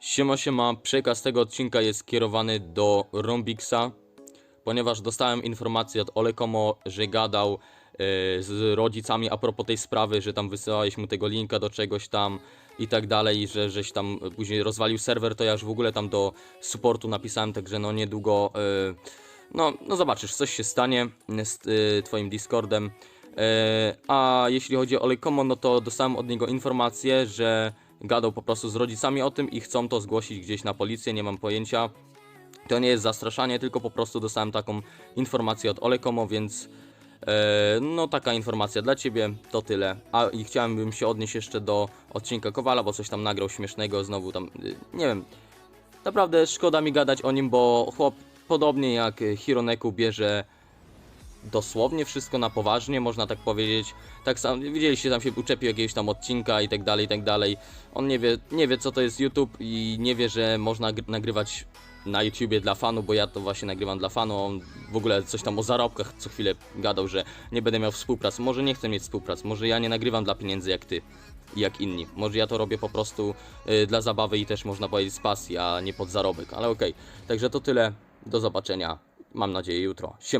Siema, siema. Przekaz tego odcinka jest skierowany do Rombixa, ponieważ dostałem informację od Olekomo, że gadał e, z rodzicami a propos tej sprawy, że tam wysyłałeś mu tego linka do czegoś tam i tak dalej, że żeś tam później rozwalił serwer, to ja już w ogóle tam do supportu napisałem, także no niedługo, e, no, no zobaczysz, coś się stanie z e, twoim Discordem. E, a jeśli chodzi o Olekomo, no to dostałem od niego informację, że gadał po prostu z rodzicami o tym i chcą to zgłosić gdzieś na policję, nie mam pojęcia. To nie jest zastraszanie, tylko po prostu dostałem taką informację od Olekomo, więc e, no taka informacja dla Ciebie, to tyle. A i chciałem się odnieść jeszcze do odcinka Kowala, bo coś tam nagrał śmiesznego, znowu tam, y, nie wiem, naprawdę szkoda mi gadać o nim, bo chłop podobnie jak Hironeku bierze dosłownie wszystko na poważnie, można tak powiedzieć. Tak sam, widzieliście, tam się uczepił jakiegoś tam odcinka i tak dalej, i tak dalej. On nie wie, nie wie co to jest YouTube i nie wie, że można gr- nagrywać na YouTubie dla fanu, bo ja to właśnie nagrywam dla fanu. On w ogóle coś tam o zarobkach co chwilę gadał, że nie będę miał współpracy. Może nie chcę mieć współpracy, może ja nie nagrywam dla pieniędzy jak ty i jak inni. Może ja to robię po prostu y, dla zabawy i też można powiedzieć z pasji, a nie pod zarobek, ale okej. Także to tyle. Do zobaczenia. Mam nadzieję jutro. Siema.